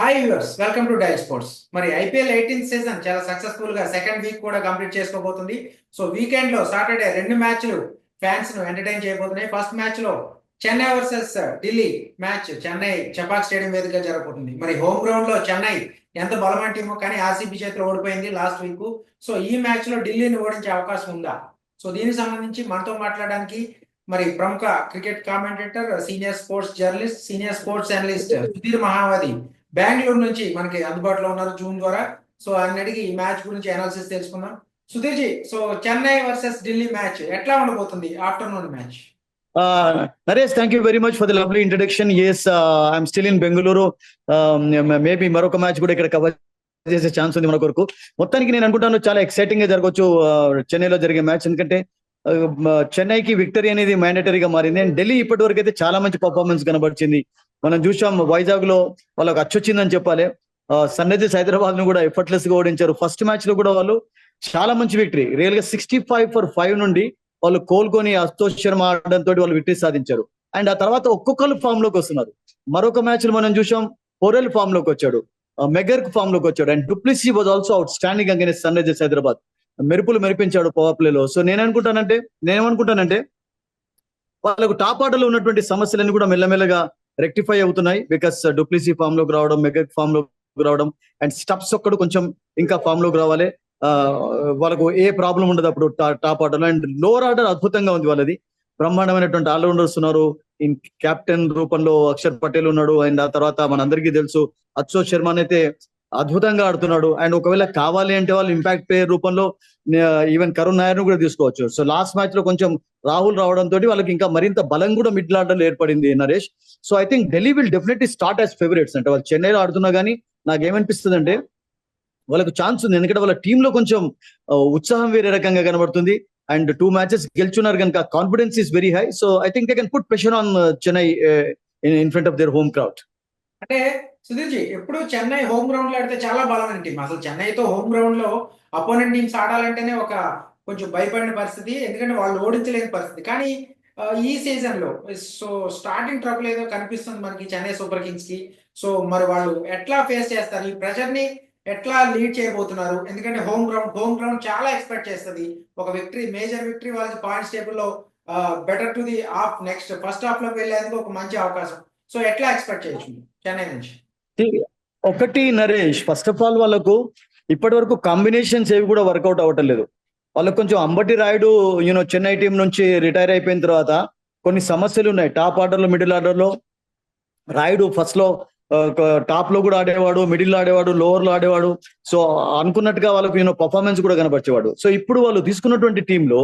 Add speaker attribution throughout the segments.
Speaker 1: Hi viewers welcome to dial sports మరి IPL eighteenth season చాలా సక్సెస్ఫుల్గా సెకండ్ వీక్ కూడా కంప్లీట్ చేసుకోబోతుంది. సో వీకెండ్లో సాటర్డే రెండు మ్యాచ్లు ఫ్యాన్స్ను ఎంటర్టైన్ చేయబోతున్నాయి. ఫస్ట్ మ్యాచ్లో Chennai versus Delhi match Chennai Chepauk stadium వేదికగా జరగబోతుంది. మరి హోమ్ గ్రౌండ్లో చెన్నై ఎంత బలమైన టీమో కానీ ఆర్సీబీ చేతిలో ఓడిపోయింది లాస్ట్ వీక్ సో ఈ మ్యాచ్లో ఢిల్లీని ఓడించే అవకాశం ఉందా? సో దీనికి సంబంధించి మనతో మాట్లాడడానికి మరి ప్రముఖ cricket commentator senior sports journalist senior sports analyst Sudheer Mahavati Bengaluru నుంచి మనకి అందుబాటులో ఉన్నారు జూన్ ద్వారా. సో ఆయన అడిగి ఈ మ్యాచ్ గురించి అనాలిసిస్ తెలుసుకుందాం. Sudheer ji so Chennai versus Delhi match ఎట్లా ఉండబోతుంది afternoon match?
Speaker 2: Uh, Naresh, thank you very much for the lovely introduction. Yes, uh, I'm still in Bengaluru. Um, maybe మరొక match కూడా ఇక్కడ కవర్ చేసే chance ఉంది మన కొరకు. మొత్తానికి నేను అనుకుంటాను చాలా ఎక్సైటింగ్గా జరగవచ్చు చెన్నైలో జరిగే మ్యాచ్. ఎందుకంటే చెన్నైకి విక్టరీ అనేది మ్యాండేటరీగా మారింది. అండ్ ఢిల్లీ ఇప్పటి వరకు అయితే చాలా మంచి పర్ఫార్మెన్స్ కనబడిచింది మనం చూసాం వైజాగ్లో వాళ్ళకి అచ్చొచ్చిందని చెప్పాలి. సన్ హైదరాబాద్ను కూడా ఎఫర్ట్లెస్గా ఓడించారు. ఫస్ట్ మ్యాచ్లో కూడా వాళ్ళు చాలా మంచి విక్టరీ రియల్గా సిక్స్టీ ఫైవ్ ఫర్ ఫైవ్ నుండి వాళ్ళు కోలుకొని అస్తోష్ శర్మ ఆడడంతో వాళ్ళు విక్టరీ సాధించారు. అండ్ ఆ తర్వాత ఒక్కొక్కరు ఫామ్లోకి వస్తున్నారు. మరొక మ్యాచ్లో మనం చూసాం పొరెల్ ఫామ్లోకి వచ్చాడు. మెగర్ ఫామ్లోకి వచ్చాడు. And du Plessis was also outstanding against Sunrisers Hyderabad. మెరుపులు మెరిపించాడు పవర్ ప్లేలో సో నేనేమనుకుంటానంటే నేనేమనుకుంటానంటే వాళ్ళకు టాప్ ఆర్డర్లో ఉన్నటువంటి సమస్యలన్నీ కూడా మెల్లమెల్లగా రెక్టిఫై అవుతున్నాయి బికాస్ డూప్లిసీ ఫామ్లోకి రావడం మెగక్ ఫామ్లోకి రావడం అండ్ స్టప్స్ ఒక్కడు కొంచెం ఇంకా ఫామ్లోకి రావాలి. ఆ, వాళ్ళకు ఏ ప్రాబ్లం ఉండదు అప్పుడు టాప్ ఆర్డర్లో. అండ్ లోవర్ ఆర్డర్ అద్భుతంగా ఉంది వాళ్ళది. బ్రహ్మాండమైనటువంటి ఆల్రౌండర్స్ ఉన్నారు. ఇన్ కెప్టెన్ రూపంలో అక్షర్ పటేల్ ఉన్నాడు. అండ్ ఆ తర్వాత మనందరికీ తెలుసు. అశోక్ శర్మ అయితే అద్భుతంగా ఆడుతున్నాడు. అండ్ ఒకవేళ కావాలి అంటే వాళ్ళు ఇంపాక్ట్ ప్లేయర్ రూపంలో ఈవెన్ కరుణ్ నాయర్ను కూడా తీసుకోవచ్చు. సో లాస్ట్ మ్యాచ్లో కొంచెం రాహుల్ రావడం తోటి వాళ్ళకి ఇంకా మరింత బలం కూడా మిడ్ ఆర్డర్ ఏర్పడింది Naresh. So I think Delhi will definitely start as favourites అంటే. వాళ్ళు చెన్నైలో ఆడుతున్నా కానీ నాకేమనిపిస్తుంది అంటే వాళ్ళకు ఛాన్స్ ఉంది. ఎందుకంటే వాళ్ళ టీమ్లో కొంచెం ఉత్సాహం వేరే రకంగా కనబడుతుంది. అండ్ టూ మ్యాచెస్ గెలుచున్నారు కనుక confidence is very high so I think they can put pressure on Chennai in front of their home crowd
Speaker 1: అంటే సుధీర్జీ ఎప్పుడు చెన్నై హోమ్ గ్రౌండ్లో ఆడితే చాలా బలమైన టీం అసలు చెన్నైతో హోమ్ గ్రౌండ్లో అపోనెంట్ టీమ్స్ ఆడాలంటేనే ఒక కొంచెం భయపడిన పరిస్థితి ఎందుకంటే వాళ్ళు ఓడించలేని పరిస్థితి. కానీ ఈ సీజన్లో సో స్టార్టింగ్ ట్రబుల్ ఏదో కనిపిస్తుంది మనకి చెన్నై సూపర్ కింగ్స్కి. సో మరి వాళ్ళు ఎట్లా ఫేస్ చేస్తారు? ఈ ప్రెషర్ని ఎట్లా లీడ్ చేయబోతున్నారు? ఎందుకంటే హోమ్ గ్రౌండ్ హోమ్ గ్రౌండ్ చాలా ఎక్స్పెక్ట్ చేస్తుంది. ఒక విక్టరీ మేజర్ విక్టరీ వాళ్ళకి పాయింట్స్ టేబుల్లో better to the off next first హాఫ్లోకి వెళ్ళేందుకు ఒక మంచి అవకాశం. సో ఎట్లా ఎక్స్పెక్ట్ చేయొచ్చు చెన్నై నుంచి.
Speaker 2: ఒకటి నరేష్ ఫస్ట్ ఆఫ్ ఆల్ వాళ్ళకు ఇప్పటి వరకు కాంబినేషన్స్ ఏవి కూడా వర్కౌట్ అవ్వటం లేదు. వాళ్ళకు కొంచెం Ambati Rayudu you know Chennai team నుంచి రిటైర్ అయిపోయిన తర్వాత కొన్ని సమస్యలు ఉన్నాయి. టాప్ ఆర్డర్లో మిడిల్ ఆర్డర్లో. రాయుడు ఫస్ట్లో టాప్లో కూడా ఆడేవాడు మిడిల్ ఆడేవాడు లోవర్లో ఆడేవాడు. సో అనుకున్నట్టుగా వాళ్ళకు యూనో పర్ఫార్మెన్స్ కూడా కనబరిచేవాడు సో ఇప్పుడు వాళ్ళు తీసుకున్నటువంటి టీంలో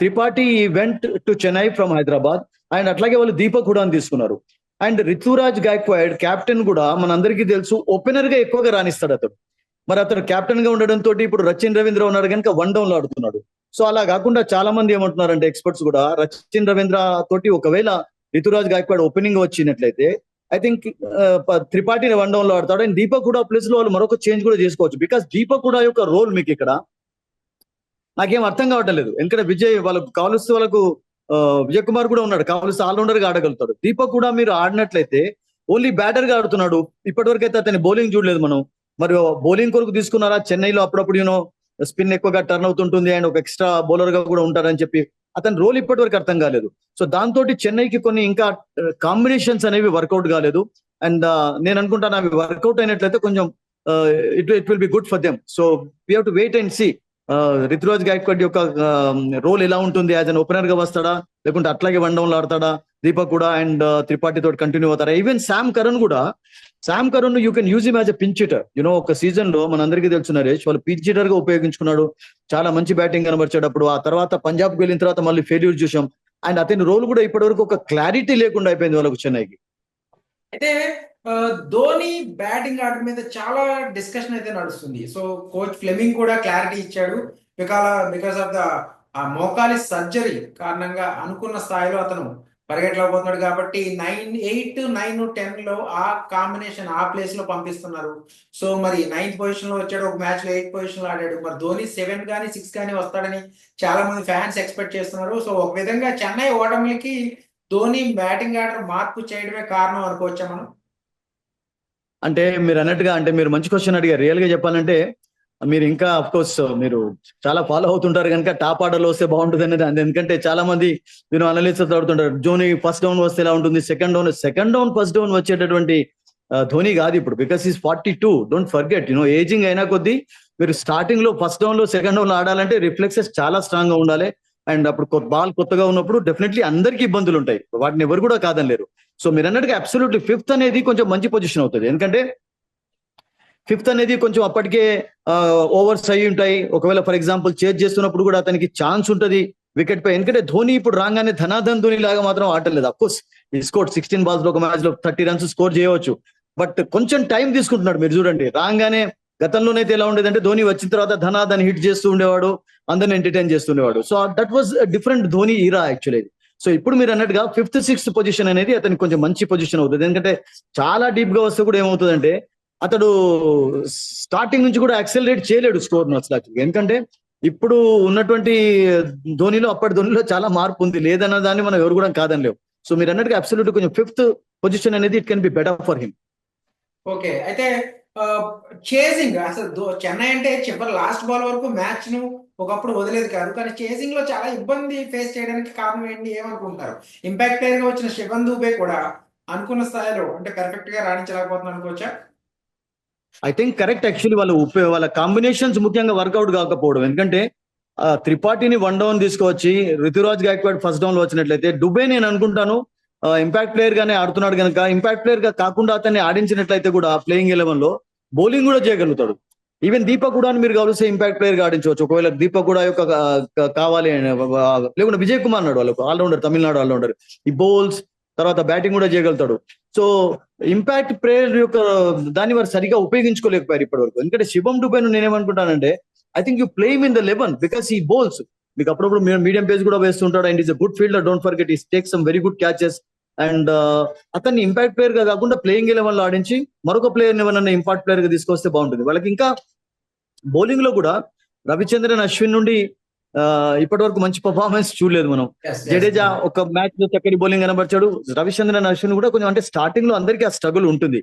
Speaker 2: Tripathi went to Chennai from Hyderabad and అట్లాగే వాళ్ళు దీపక్ కూడా తీసుకున్నారు. అండ్ రితురాజ్ గాయక్వాడ్ కెప్టెన్ కూడా మనందరికీ తెలుసు ఓపెనర్గా ఎక్కువగా రాణిస్తాడు అతడు. మరి అతడు కెప్టెన్గా ఉండడం తోటి ఇప్పుడు రచిన్ రవీంద్ర ఉన్నాడు కనుక వన్ డౌన్లో ఆడుతున్నాడు. సో అలా కాకుండా చాలా మంది ఏమంటున్నారంటే ఎక్స్పర్ట్స్ కూడా రచిన్ రవీంద్ర తోటి ఒకవేళ రితురాజ్ గాయక్వాడ్ ఓపెనింగ్ వచ్చినట్లయితే ఐ థింక్ త్రిపాఠిని వన్ డౌన్లో ఆడతాడు. అండ్ దీపక్ కూడా ప్లేస్లో వాళ్ళు మరొక చేంజ్ కూడా చేసుకోవచ్చు. బికాస్ దీపక్ కూడా యొక్క రోల్ మీకు ఇక్కడ నాకేం అర్థం కావటం లేదు ఎందుకంటే విజయ్ వాళ్ళకు కావలిస్తే వాళ్ళకు విజయ్ కుమార్ కూడా ఉన్నాడు. కావలిస్తే ఆల్రౌండర్గా ఆడగలుగుతాడు. దీపక్ కూడా మీరు ఆడినట్లయితే ఓన్లీ బ్యాటర్గా ఆడుతున్నాడు. ఇప్పటివరకు అయితే అతని బౌలింగ్ చూడలేదు మనం. మరి బౌలింగ్ కొరకు తీసుకున్నారా? చెన్నైలో అప్పుడప్పుడు యూనో స్పిన్ ఎక్కువగా టర్న్ అవుతుంటుంది అండ్ ఒక ఎక్స్ట్రా బౌలర్గా కూడా ఉంటారని చెప్పి అతని రోల్ ఇప్పటి వరకు అర్థం కాలేదు. సో దాంతో చెన్నైకి కొన్ని ఇంకా కాంబినేషన్స్ అనేవి వర్కౌట్ కాలేదు. అండ్ నేను అనుకుంటాను అవి వర్కౌట్ అయినట్లయితే కొంచెం it it will be good for them so we have to wait and see Ruturaj Gaikwad యొక్క రోల్ ఎలా ఉంటుంది యాజ్ అన్ ఓపెనర్గా వస్తాడా? లేకుంటే అట్లాగే వన్ డౌన్ ఆడతాడా? దీపక్ కూడా అండ్ త్రిపాఠి తోటి కంటిన్యూ అవుతారా? ఈవెన్ శామ్ కరణ్ కూడా Sam Curran you can use him as a pinch hitter you know ఒక సీజన్లో మనందరికీ తెలుసు నరేష్ వాళ్ళు పించిటర్గా ఉపయోగించుకున్నాడు. చాలా మంచి బ్యాటింగ్ కనబరిచేటప్పుడు ఆ తర్వాత పంజాబ్కి వెళ్ళిన తర్వాత మళ్ళీ ఫెయిల్యూర్ చూసాం. అండ్ అతని రోల్ కూడా ఇప్పటి వరకు ఒక క్లారిటీ లేకుండా అయిపోయింది వాళ్ళకు చెన్నైకి.
Speaker 1: అయితే ధోని బ్యాటింగ్ ఆర్డర్ మీద చాలా డిస్కషన్ అయితే నడుస్తుంది. సో కోచ్ ఫ్లెమింగ్ కూడా క్లారిటీ ఇచ్చాడు. బికాల బికాస్ ఆఫ్ ద ఆ మోకాలి సర్జరీ కారణంగా అనుకున్న స్థాయిలో అతను పరిగెట్టలేకపోతున్నాడు కాబట్టి నైన్ ఎయిట్ నైన్ టెన్లో ఆ కాంబినేషన్ ఆ ప్లేస్లో పంపిస్తున్నారు. సో మరి నైన్త్ పొజిషన్లో వచ్చాడు ఒక మ్యాచ్లో ఎయిత్ పొజిషన్లో ఆడాడు. మరి ధోని సెవెన్ కానీ సిక్స్ కానీ వస్తాడని చాలా మంది ఫ్యాన్స్ ఎక్స్పెక్ట్ చేస్తున్నారు. సో ఒక విధంగా చెన్నై ఓటమికి ధోని బ్యాటింగ్ ఆర్డర్ మార్పు చేయడమే కారణం అనుకోవచ్చా మనం?
Speaker 2: అంటే మీరు అన్నట్టుగా అంటే మీరు మంచి క్వశ్చన్ అడిగారు. రియల్గా చెప్పాలంటే మీరు ఇంకా అఫ్ కోర్స్ మీరు చాలా ఫాలో అవుతుంటారు కనుక టాప్ ఆర్డర్లో వస్తే బాగుంటుంది అనేది ఎందుకంటే చాలా మంది మీరు అనలిస్ట్ ఆడుతుంటారు ధోని ఫస్ట్ డౌన్ వస్తే ఎలా ఉంటుంది? Second down second down first down వచ్చేటటువంటి ధోని కాదు ఇప్పుడు because he's forty two don't forget you know ageing అయినా కొద్దీ మీరు స్టార్టింగ్లో ఫస్ట్ డౌన్లో సెకండ్ డౌన్లో ఆడాలంటే రిఫ్లెక్సెస్ చాలా స్ట్రాంగ్గా ఉండాలి. అండ్ అప్పుడు బాల్ కొత్తగా ఉన్నప్పుడు డెఫినెట్లీ అందరికీ ఇబ్బందులు ఉంటాయి. వాటిని ఎవరు కూడా కాదనలేరు సో మీరు అన్నట్టుగా అబ్సల్యూట్లీ ఫిఫ్త్ అనేది కొంచెం మంచి పొజిషన్ అవుతుంది. ఎందుకంటే ఫిఫ్త్ అనేది కొంచెం అప్పటికే ఓవర్స్ అయి ఉంటాయి. ఒకవేళ ఫర్ ఎగ్జాంపుల్ చేజ్ చేస్తున్నప్పుడు కూడా అతనికి ఛాన్స్ ఉంటుంది వికెట్ పై. ఎందుకంటే ధోని ఇప్పుడు రాగానే ధనాధన్ ధోని లాగా మాత్రం ఆడలేదు అఫ్కోర్స్ ఈ స్కోర్ సిక్స్టీన్ బాల్స్లో ఒక మ్యాచ్లో థర్టీ రన్స్ స్కోర్ చేయవచ్చు. బట్ కొంచెం టైం తీసుకుంటున్నాడు. మీరు చూడండి రాగానే గతంలోనైతే ఎలా ఉండేదంటే ధోని వచ్చిన తర్వాత ధనాధన్ హిట్ చేస్తూ ఉండేవాడు అందరిని entertain చేస్తుండేవాడు so that was different Dhoni era actually so ఇప్పుడు మీరు అన్నట్టుగా ఫిఫ్త్ సిక్స్త్ పొజిషన్ అనేది అతనికి కొంచెం మంచి పొజిషన్ అవుతుంది. ఎందుకంటే చాలా డీప్గా వస్తే కూడా ఏమవుతుందంటే అతడు స్టార్టింగ్ నుంచి కూడా యాక్సెలరేట్ చేయలేడు స్కోర్ అసలు actually. ఎందుకంటే ఇప్పుడు ఉన్నటువంటి ధోనిలో అప్పటి ధోనిలో చాలా మార్పు ఉంది. లేదన్న దాన్ని మనం ఎవరు కూడా కాదనలేవు సో మీరు అన్నట్టుగా అబ్సల్యూట్ కొంచెం ఫిఫ్త్ పొజిషన్ అనేది it can be better for him
Speaker 1: okay అయితే చేసింగ్ అసలు చెన్నై అంటే చివరి లాస్ట్ బాల్ వరకు మ్యాచ్ను ఒకప్పుడు వదిలేదు కాదు. కానీ చేసింగ్లో చాలా ఇబ్బంది ఫేస్ చేయడానికి కారణం ఏంటి ఏమనుకుంటారు? ఇంపాక్ట్ ప్లేయర్గా వచ్చిన శివన్ దూబే కూడా అనుకున్న స్థాయిలో అంటే పెర్ఫెక్ట్గా రాణించలేకపోతున్నా అనుకోవచ్చా?
Speaker 2: ఐ థింక్ కరెక్ట్ యాక్చువల్లీ వాళ్ళ ఉపయోగ వాళ్ళ కాంబినేషన్స్ ముఖ్యంగా వర్కౌట్ కాకపోవడం. ఎందుకంటే త్రిపాఠిని వన్ డౌన్ తీసుకొచ్చి రితురాజ్ గాయక్వాడ్ ఫస్ట్ డౌన్లో వచ్చినట్లయితే డుబే నేను అనుకుంటాను ఇంపాక్ట్ ప్లేయర్ గానే ఆడుతున్నాడు కనుక ఇంపాక్ట్ ప్లేయర్గా కాకుండా అతన్ని ఆడించినట్లయితే కూడా ప్లేయింగ్ ఎలెవెన్లో బౌలింగ్ కూడా చేయగలుగుతాడు. ఈవెన్ దీపక్ కూడా మీరు కలిస్తే ఇంపాక్ట్ ప్లేయర్ ఆడించవచ్చు. ఒకవేళ దీపక్ కూడా యొక్క కావాలి లేకుండా విజయ్ కుమార్ నాడు వాళ్ళకు allrounder Tamil Nadu allrounder he bowls తర్వాత బ్యాటింగ్ కూడా చేయగలుగుతాడు. సో ఇంపాక్ట్ ప్లేయర్ యొక్క దాన్ని వారు సరిగా ఉపయోగించుకోలేకపోయారు ఇప్పటి వరకు ఎందుకంటే శివం డుబేను నేనేమనుకుంటానంటే I think you play him in the eleven because he bowls మీకు అప్పుడప్పుడు మీడియం పేజ్ కూడా వేస్తుంటాడు. And he's a good fielder don't forget he's take some very good catches and అతన్ని ఇంపాక్ట్ ప్లేయర్గా కాకుండా ప్లేయింగ్ ఎలెవెన్లో ఆడించి మరొక ప్లేయర్ ఎవరన్నా ఇంపాక్ట్ ప్లేయర్గా తీసుకొస్తే బాగుంటుంది. వాళ్ళకి ఇంకా బౌలింగ్లో కూడా రవిచంద్రన్ అశ్విన్ నుండి ఇప్పటి వరకు మంచి పర్ఫార్మెన్స్ చూడలేదు మనం. జడేజా ఒక మ్యాచ్లో చక్కటి బౌలింగ్ కనబరిచాడు. రవిచంద్రన్ అశ్విన్ కూడా కొంచెం అంటే స్టార్టింగ్లో అందరికీ ఆ స్ట్రగుల్ ఉంటుంది.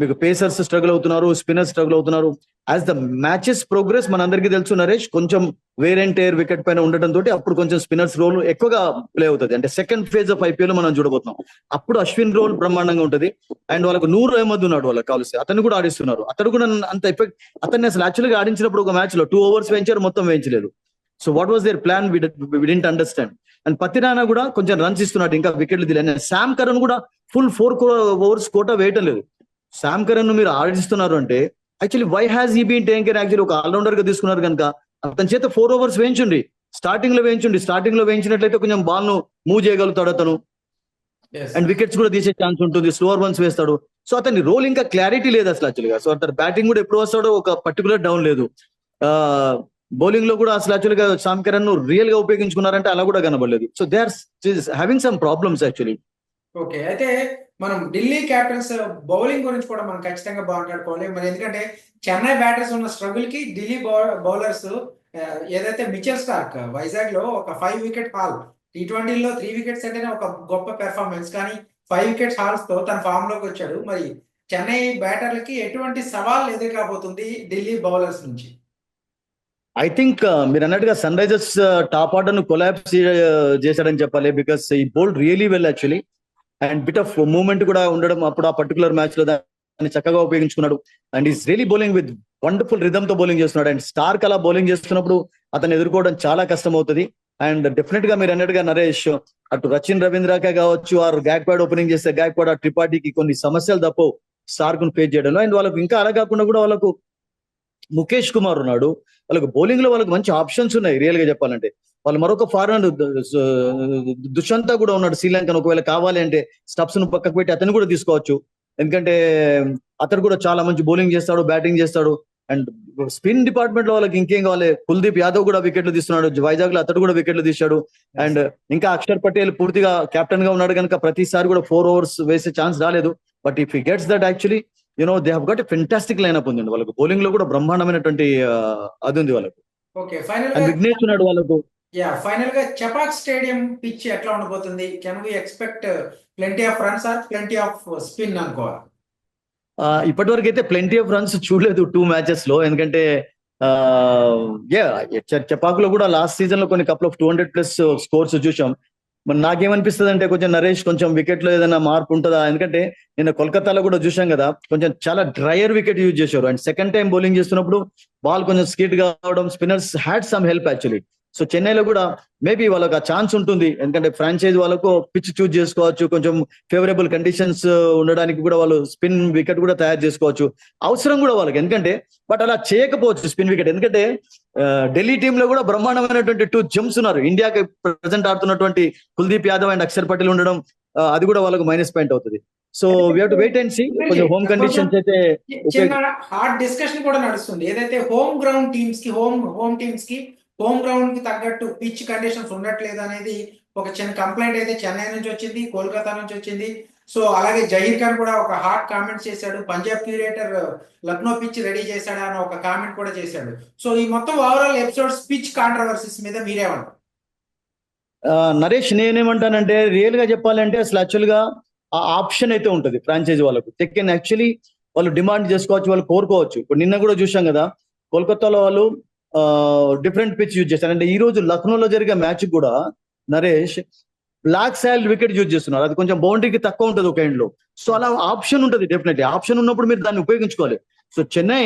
Speaker 2: మీకు పేసర్స్ స్ట్రగుల్ అవుతున్నారు స్పిన్నర్స్ స్ట్రగుల్ అవుతున్నారు. యాజ్ ద మ్యాచెస్ ప్రోగ్రెస్ మనందరికీ తెలుసు నరేష్ కొంచెం వేర్ అండ్ టేర్ వికెట్ పైన ఉండటం తోటి అప్పుడు కొంచెం స్పిన్నర్స్ రోల్ ఎక్కువగా ప్లే అవుతుంది. అంటే సెకండ్ ఫేజ్ ఆఫ్ ఐపీఎల్ మనం చూడబోతున్నాం. అప్పుడు అశ్విన్ రోల్ బ్రహ్మాండంగా ఉంటుంది. అండ్ వాళ్ళకు నూరు అహ్మద్ ఉన్నాడు వాళ్ళకి కావాల్సి. అతను కూడా ఆడిస్తున్నారు. అతను కూడా అంత ఎఫెక్ట్ అతన్ని అసలు యాక్చువల్గా ఆడించినప్పుడు ఒక మ్యాచ్లో టూ ఓవర్స్ వేయించారు మొత్తం వేయించలేదు. So what was their plan we didn't understand and Pathirana కూడా కొంచెం రన్స్ ఇస్తున్నాడు ఇంకా వికెట్లు దిలే. శామ్ కరణ్ కూడా ఫుల్ ఫోర్ ఓవర్స్ కోట వేయటం లేదు. శామ్ కరణ్ను మీరు ఆడిస్తున్నారు అంటే actually why has he been taken actually ఒక ఆల్రౌండర్గా తీసుకున్నారు కనుక అతని చేత ఫోర్ ఓవర్స్ వేయించండి స్టార్టింగ్లో వేయించండి స్టార్టింగ్లో వేయించినట్లయితే కొంచెం బాల్ను మూవ్ చేయగలుగుతాడు అతను. అండ్ వికెట్స్ కూడా తీసే ఛాన్స్ ఉంటుంది. స్లోవర్ వన్స్ వేస్తాడు. సో అతని రోల్ ఇంకా క్లారిటీ లేదు అసలు యాక్చువల్గా సో అతను బ్యాటింగ్ కూడా ఎప్పుడు వస్తాడో ఒక పర్టికులర్ డౌన్ లేదు. బౌలింగ్లో కూడా అసలు యాక్చువల్గా శామ్ కరణ్ను రియల్గా ఉపయోగించుకున్నారంటే అలా కూడా కనబడలేదు. So they are having some problems actually
Speaker 1: okay అయితే మనం ఢిల్లీ క్యాపిటల్స్ బౌలింగ్ గురించి కూడా మనం ఖచ్చితంగా మాట్లాడుకోవాలి. మరి ఎందుకంటే చెన్నై బ్యాటర్స్ ఉన్న స్ట్రగుల్కి ఢిల్లీ బౌలర్స్ ఏదైతే మిచెల్ స్టార్క్ వైజాగ్లో ఒక ఫైవ్ వికెట్ హాల్ టీ ట్వంటీలో త్రీ వికెట్స్ అంటేనే ఒక గొప్ప పెర్ఫార్మెన్స్ కానీ ఫైవ్ వికెట్స్ హాల్స్తో తన ఫామ్లోకి వచ్చాడు. మరి చెన్నై బ్యాటర్లకి ఎటువంటి సవాల్ ఎదురుకాబోతుంది ఢిల్లీ బౌలర్స్ నుంచి?
Speaker 2: ఐ థింక్ uh, మీరు అన్నట్టుగా సన్ రైజర్స్ టాప్ ఆర్డర్ను కొలాబ్స్ uh, చేశాడని చెప్పాలి. Because he bowled really well actually and bit of movement కూడా ఉండడం అప్పుడు ఆ పర్టికులర్ మ్యాచ్లో దాన్ని చక్కగా ఉపయోగించుకున్నాడు. And he's really bowling with wonderful రిధమ్తో bowling చేస్తున్నాడు. అండ్ స్టార్క్ అలా బౌలింగ్ చేస్తున్నప్పుడు అతను ఎదుర్కోవడం చాలా కష్టం అవుతుంది అండ్ డెఫినెట్గా మీరు అన్నట్టుగా నరేష్ అటు రచిన్ రవీంద్రకే కావచ్చు ఆర్ గ్యాక్పాడ్ ఓపెనింగ్ చేస్తే గ్యాక్పాడ్ ఆ ట్రిపాటికి కొన్ని సమస్యలు తప్పవు స్టార్క్ను ఫేస్ చేయడంలో. అండ్ వాళ్ళకు ఇంకా అలా కాకుండా కూడా వాళ్ళకు ముఖేష్ కుమార్ ఉన్నాడు. వాళ్ళకి బౌలింగ్లో వాళ్ళకి మంచి ఆప్షన్స్ ఉన్నాయి రియల్గా చెప్పాలంటే. వాళ్ళు మరొక ఫారెన్ దుష్యంత కూడా ఉన్నాడు శ్రీలంకన్ ఒకవేళ కావాలి అంటే స్టప్స్ను పక్కకు పెట్టి అతను కూడా తీసుకోవచ్చు. ఎందుకంటే అతను కూడా చాలా మంచి బౌలింగ్ చేస్తాడు బ్యాటింగ్ చేస్తాడు. అండ్ స్పిన్ డిపార్ట్మెంట్లో వాళ్ళకి ఇంకేం కావాలి? కుల్దీప్ యాదవ్ కూడా వికెట్లు తీస్తున్నాడు. వైజాగ్లో అతడు కూడా వికెట్లు తీశాడు. అండ్ ఇంకా అక్షర్ పటేల్ పూర్తిగా కెప్టెన్గా ఉన్నాడు కనుక ప్రతిసారి కూడా ఫోర్ ఓవర్స్ వేసే ఛాన్స్ రాలేదు. But if he gets that actually you know they have got fantastic line up ఉందండి వాళ్ళకు బౌలింగ్లో కూడా బ్రహ్మాండమైనటువంటి అది ఉంది వాళ్ళకు. విఘ్నేష్ ఉన్నాడు వాళ్ళకు.
Speaker 1: యా ఫైనల్గా చపాక్ స్టేడియం పిచ్ ఎట్లా ఉండబోతుంది? Can we expect plenty of runs or plenty of spin అనుకోవాలి?
Speaker 2: ఇప్పటి వరకు అయితే ప్లెంటీ ఆఫ్ రన్స్ చూడలేదు టూ మ్యాచెస్లో. ఎందుకంటే చపాక్లో కూడా లాస్ట్ సీజన్లో కొన్ని couple of two hundred plus scores చూసాం మరి నాకేమనిపిస్తుంది అంటే కొంచెం నరేష్ కొంచెం వికెట్లో ఏదైనా మార్పు ఉంటుందా? ఎందుకంటే నిన్న కోల్కతాలో కూడా చూసాం కదా కొంచెం చాలా డ్రైయర్ వికెట్ యూజ్ చేశారు. అండ్ సెకండ్ టైం బౌలింగ్ చేస్తున్నప్పుడు బాల్ కొంచెం స్కిట్ కావడం spinners had some help actually so చెన్నైలో కూడా మేబీ వాళ్ళకి ఆ ఛాన్స్ ఉంటుంది. ఎందుకంటే ఫ్రాంచైజ్ వాళ్ళకు పిచ్ చూజ్ చేసుకోవచ్చు. కొంచెం ఫేవరబుల్ కండిషన్స్ ఉండడానికి కూడా వాళ్ళు స్పిన్ వికెట్ కూడా తయారు చేసుకోవచ్చు. అవసరం కూడా వాళ్ళకి. ఎందుకంటే బట్ అలా చేయకపోవచ్చు స్పిన్ వికెట్ ఎందుకంటే ఢిల్లీ టీమ్లో కూడా బ్రహ్మాండమైనటువంటి టూ జంప్స్ ఉన్నారు. ఇండియాకి ప్రజెంట్ ఆడుతున్నటువంటి కుల్దీప్ యాదవ్ అండ్ అక్షర్ పటేల్ ఉండడం అది కూడా వాళ్ళకు మైనస్ పాయింట్ అవుతుంది. So we to wait and see కొంచెం హోమ్ కండిషన్స్ అయితే
Speaker 1: హార్డ్ డిస్కషన్ కూడా నడుస్తుంది. ఏదైతే హోమ్ గ్రౌండ్ టీమ్స్కి హోమ్ హోమ్ టీమ్స్కి హోమ్ గ్రౌండ్కి తగ్గట్టు పిచ్ కండిషన్స్ ఉండట్లేదు అనేది ఒక చిన్న కంప్లైంట్ అయితే చెన్నై నుంచి వచ్చింది కోల్కతా నుంచి వచ్చింది. సో అలాగే జహీర్ ఖాన్ కూడా ఒక హాట్ కామెంట్ చేశాడు Punjab curator Lucknow pitch ready చేశాడు అని ఒక కామెంట్ కూడా చేశాడు. సో ఈ మొత్తం ఓవరాల్ ఎపిసోడ్స్ పిచ్ కాంట్రవర్సీస్ మీద మీరేమంటారు
Speaker 2: నరేష్ నేనేమంటానంటే రియల్గా చెప్పాలంటే అసలు యాక్చువల్గా ఆ ఆప్షన్ అయితే ఉంటుంది ఫ్రాంచైజీ వాళ్ళకు. తెక్కని యాక్చువల్లీ వాళ్ళు డిమాండ్ చేసుకోవచ్చు వాళ్ళు కోరుకోవచ్చు. ఇప్పుడు నిన్న కూడా చూసాం కదా కోల్కతాలో వాళ్ళు డిఫరెంట్ పిచ్ యూజ్ చేస్తారు. అంటే ఈ రోజు లక్నోలో జరిగే మ్యాచ్ కూడా Naresh black soil wicket use చేస్తున్నారు. అది కొంచెం బౌండరీకి తక్కువ ఉంటుంది ఒక ఎండ్లో. సో అలా ఆప్షన్ ఉంటుంది డెఫినెట్లీ ఆప్షన్ ఉన్నప్పుడు మీరు దాన్ని ఉపయోగించుకోవాలి. సో చెన్నై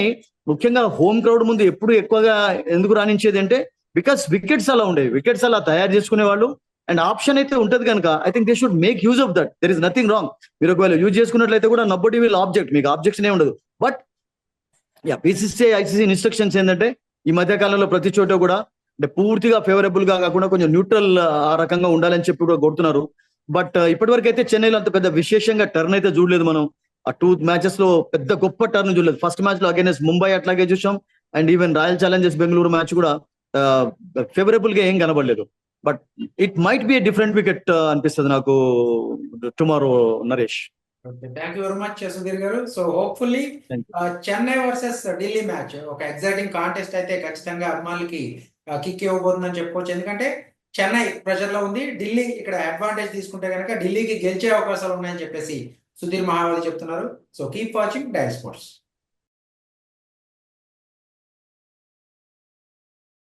Speaker 2: ముఖ్యంగా హోమ్ క్రౌడ్ ముందు ఎప్పుడు ఎక్కువగా ఎందుకు రాణించేది అంటే బికాస్ వికెట్స్ అలా ఉండేవి. వికెట్స్ అలా తయారు చేసుకునే వాళ్ళు. అండ్ ఆప్షన్ అయితే ఉంటది కనుక I think they should make use of that there is nothing wrong మీరు ఒకవేళ యూజ్ చేసుకున్నట్లయితే కూడా నబ్బడి వీల్ ఆబ్జెక్ట్ మీకు ఆబ్జెక్షన్ ఏ ఉండదు. But yeah BCCI ICC instructions ఏంటంటే ఈ మధ్య కాలంలో ప్రతి చోట కూడా అంటే పూర్తిగా ఫేవరబుల్గా కాకుండా కొంచెం న్యూట్రల్ ఆ రకంగా ఉండాలని చెప్పి కూడా కొడుతున్నారు. బట్ ఇప్పటి వరకు అయితే చెన్నైలో అంత పెద్ద విశేషంగా టర్న్ అయితే చూడలేదు మనం. ఆ టూ మ్యాచెస్లో పెద్ద గొప్ప టర్న్ చూడలేదు. ఫస్ట్ మ్యాచ్లో అగైనెస్ట్ ముంబై అట్లాగే చూసాం. And even Royal Challengers Bengaluru match కూడా ఫేవరబుల్గా ఏం కనబడలేదు. But it might be different wicket అనిపిస్తుంది నాకు. Tomorrow Naresh.
Speaker 1: Thank you very much Sudheer garu. So hopefully Chennai versus Delhi match ఒక ఎగ్జైటింగ్ కాంటెస్ట్ అయితే ఖచ్చితంగా అభిమానులకి కిక్ ఇవ్వబోతుందని చెప్పుకోవచ్చు. ఎందుకంటే చెన్నై ప్రెషర్లో ఉంది. ఢిల్లీ ఇక్కడ అడ్వాంటేజ్ తీసుకుంటే కనుక ఢిల్లీకి గెలిచే అవకాశాలు ఉన్నాయని చెప్పేసి సుధీర్ మహావలి చెప్తున్నారు. So keep watching dial sports